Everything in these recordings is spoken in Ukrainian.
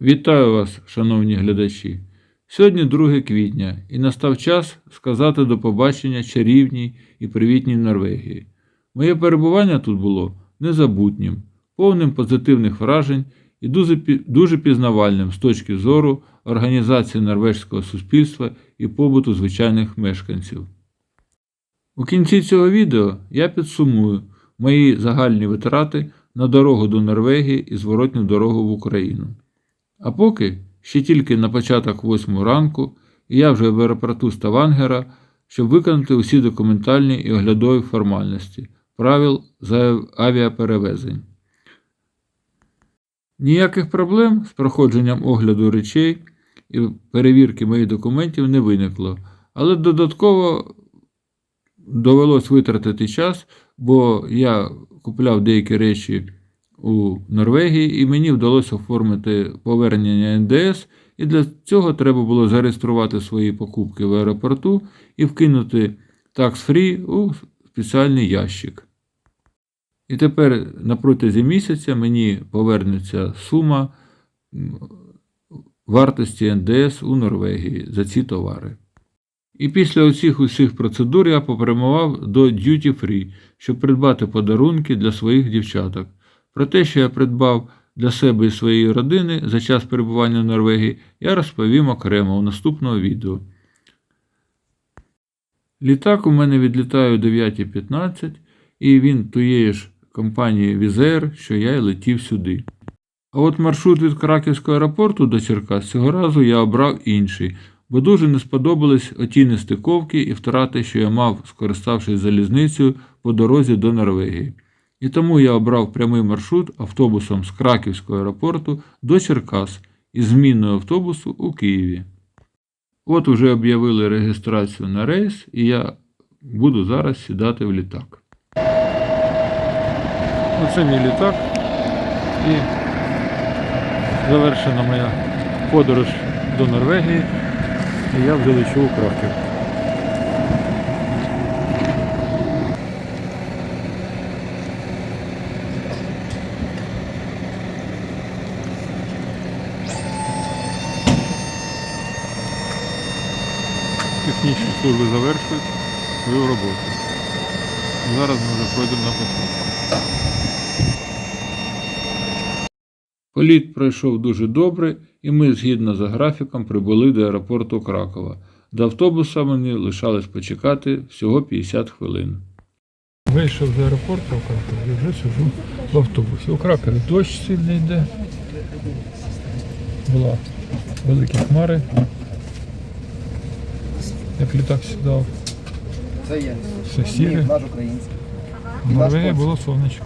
Вітаю вас, шановні глядачі. Сьогодні 2 квітня і настав час сказати до побачення чарівній і привітній Норвегії. Моє перебування тут було незабутнім, повним позитивних вражень і дуже, пізнавальним з точки зору організації норвежського суспільства і побуту звичайних мешканців. У кінці цього відео я підсумую мої загальні витрати на дорогу до Норвегії і зворотню дорогу в Україну. А поки ще тільки на початок 8 ранку, я вже в аеропорту Ставангера, щоб виконати усі документальні і оглядові формальності правил за авіаперевезень. Ніяких проблем з проходженням огляду речей і перевірки моїх документів не виникло, але додатково довелось витратити час, бо я купляв деякі речі у Норвегії, і мені вдалося оформити повернення НДС, і для цього треба було зареєструвати свої покупки в аеропорту і вкинути tax-free у спеціальний ящик. І тепер на протязі місяця мені повернеться сума вартості НДС у Норвегії за ці товари. І після оцих усіх процедур я попрямував до Duty Free, щоб придбати подарунки для своїх дівчаток. Про те, що я придбав для себе і своєї родини за час перебування в Норвегії, я розповім окремо у наступного відео. Літак у мене відлітає о 9.15, і він тієї ж компанії Візер, що я й летів сюди. А от маршрут від Краківського аеропорту до Черкас цього разу я обрав інший, бо дуже не сподобались оті нестиковки і втрати, що я мав, скориставшись залізницею по дорозі до Норвегії. І тому я обрав прямий маршрут автобусом з Краківського аеропорту до Черкас із зміною автобусу у Києві. От уже об'явили реєстрацію на рейс, і я буду зараз сідати в літак. Оце мій літак. І завершена моя подорож до Норвегії. І я вже лечу у Краків. Технічні служби завершують свою роботу. Зараз ми вже пройдемо на посадку. Політ пройшов дуже добре, і ми згідно за графіком прибули до аеропорту Кракова. До автобуса мені лишалось почекати всього 50 хвилин. Вийшов з аеропорту в Кракові і вже сижу в автобусі. У Кракові дощ сильний йде. Була великі хмари. Як літак сідав, Це є. все сіре. Наш український. В Норвегії було сонечко.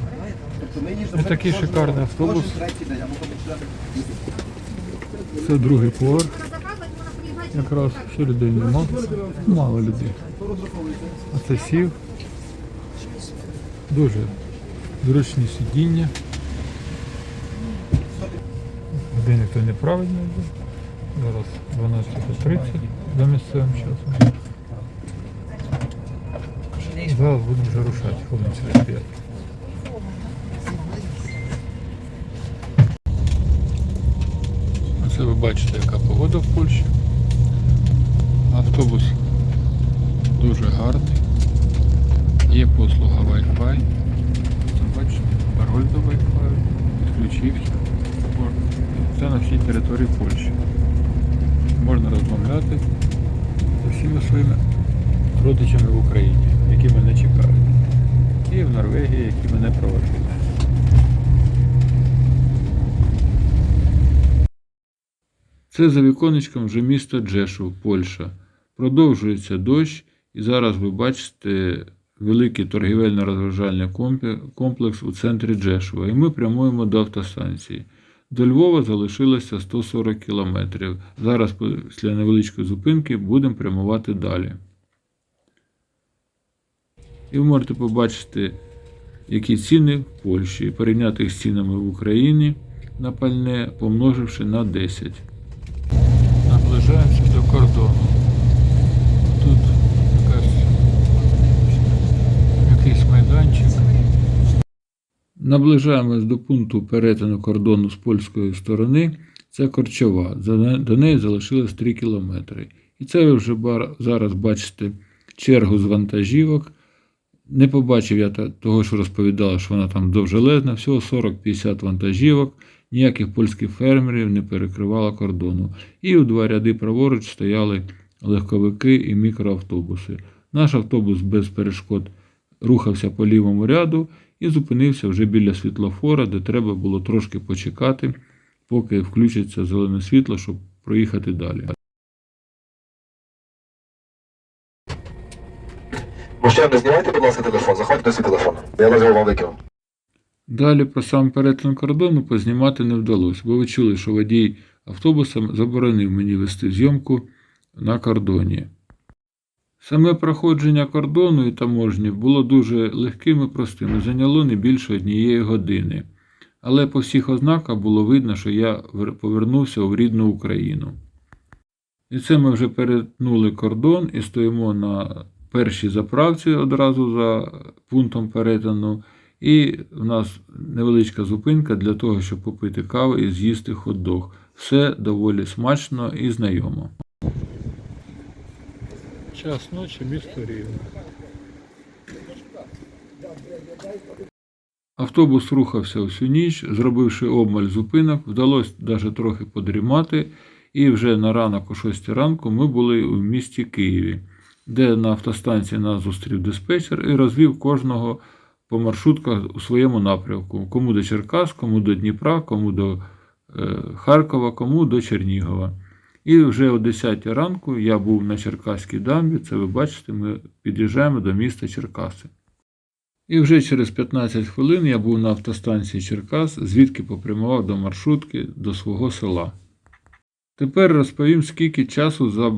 Тобто ми І їздимо такий шикарний автобус. кожен третій день, або кожен четвертий. Це другий поверх. Якраз ще людей нема. Мало людей. А це сів. Дуже зручні сидіння. Годинник то неправильно йде. Зараз 12.30 за місцевим часом. Зараз будемо вже рушати, хвилин через 5. Оце ви бачите, яка погода в Польщі. Автобус дуже гарний. Є послуга Wi-Fi. Це бачите, пароль до Wi-Fi. Підключився. Це на всій території Польщі. Можна розмовляти з усіма своїми родичами в Україні, які мене чекають. І в Норвегії, які мене проводять. Це за віконечком вже місто Джешов, Польща. Продовжується дощ, і зараз ви бачите великий торгівельно-розважальний комплекс у центрі Джешова. І ми прямуємо до автостанції. До Львова залишилося 140 кілометрів. Зараз після невеличкої зупинки будемо прямувати далі. І ви можете побачити, які ціни в Польщі, порівняти їх з цінами в Україні на пальне, помноживши на 10. Наближаємося до кордону. Наближаємось до пункту перетину кордону з польської сторони. Це Корчова. До неї залишилось 3 кілометри. І це ви вже зараз бачите чергу з вантажівок. Не побачив я того, що розповідала, що вона там довжелезна, всього 40-50 вантажівок, ніяких польських фермерів не перекривало кордону. І у два ряди праворуч стояли легковики і мікроавтобуси. Наш автобус без перешкод рухався по лівому ряду і зупинився вже біля світлофора, де треба було трошки почекати, поки включиться зелене світло, щоб проїхати далі. Мужчина, не знімайте, будь ласка, телефон, заходьте свій телефон. Я дозвіл вам викинув. Далі про сам перетин кордону познімати не вдалося, бо ви чули, що водій автобуса заборонив мені вести зйомку на кордоні. Саме проходження кордону і таможні було дуже легким і простим, зайняло не більше однієї години. Але по всіх ознаках було видно, що я повернувся в рідну Україну. І це ми вже перетнули кордон і стоїмо на першій заправці одразу за пунктом перетину. І в нас невеличка зупинка для того, щоб попити каву і з'їсти хот-дог. Все доволі смачно і знайомо. Час ночі, місто Рівне. Автобус рухався всю ніч, зробивши обмаль зупинок, вдалося навіть трохи подрімати, і вже на ранок о 6 ранку ми були у місті Києві, де на автостанції нас зустрів диспетчер і розвів кожного по маршрутках у своєму напрямку. Кому до Черкас, кому до Дніпра, кому до е, Харкова, кому до Чернігова. І вже о 10 ранку я був на Черкаській дамбі. Це ви бачите, ми під'їжджаємо до міста Черкаси. І вже через 15 хвилин я був на автостанції Черкас, звідки попрямував до маршрутки до свого села. Тепер розповім, скільки часу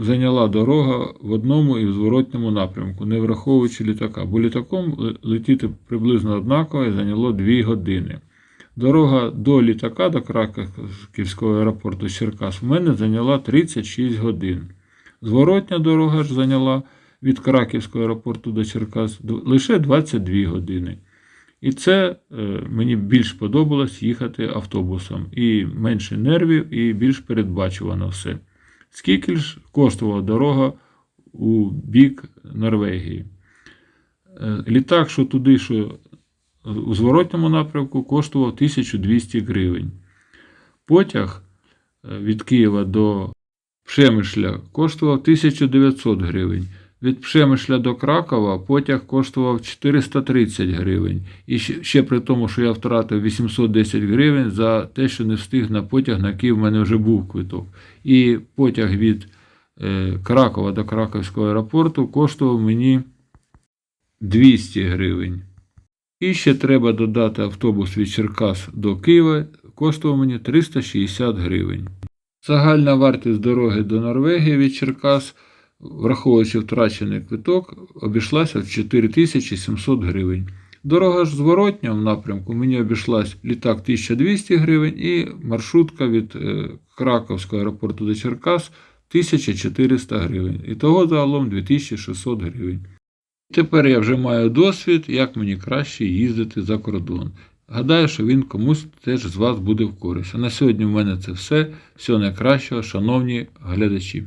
зайняла дорога в одному і в зворотньому напрямку, не враховуючи літака, бо літаком летіти приблизно однаково і зайняло 2 години. Дорога до літака, до Краківського аеропорту Черкас, в мене зайняла 36 годин. Зворотня дорога ж зайняла від Краківського аеропорту до Черкас лише 22 години. І це е, мені більш подобалось їхати автобусом. І менше нервів, і більш передбачувано все. Скільки ж коштувала дорога у бік Норвегії? Е, Літак, що туди, що у зворотньому напрямку, коштував 1200 гривень. Потяг е, від Києва до Пшемишля коштував 1900 гривень. Від Пшемишля до Кракова потяг коштував 430 гривень. І ще, при тому, що я втратив 810 гривень за те, що не встиг на потяг, на який в мене вже був квиток. І потяг від е, Кракова до Краковського аеропорту коштував мені 200 гривень. І ще треба додати автобус від Черкас до Києва, коштував мені 360 гривень. Загальна вартість дороги до Норвегії від Черкас, враховуючи втрачений квиток, обійшлася в 4700 гривень. Дорога ж зворотня в напрямку мені обійшлась літак 1200 гривень і маршрутка від е, Краковського аеропорту до Черкас 1400 гривень. І того загалом 2600 гривень. Тепер я вже маю досвід, як мені краще їздити за кордон. Гадаю, що він комусь теж з вас буде в користь. А на сьогодні в мене це все. Всього найкращого, шановні глядачі.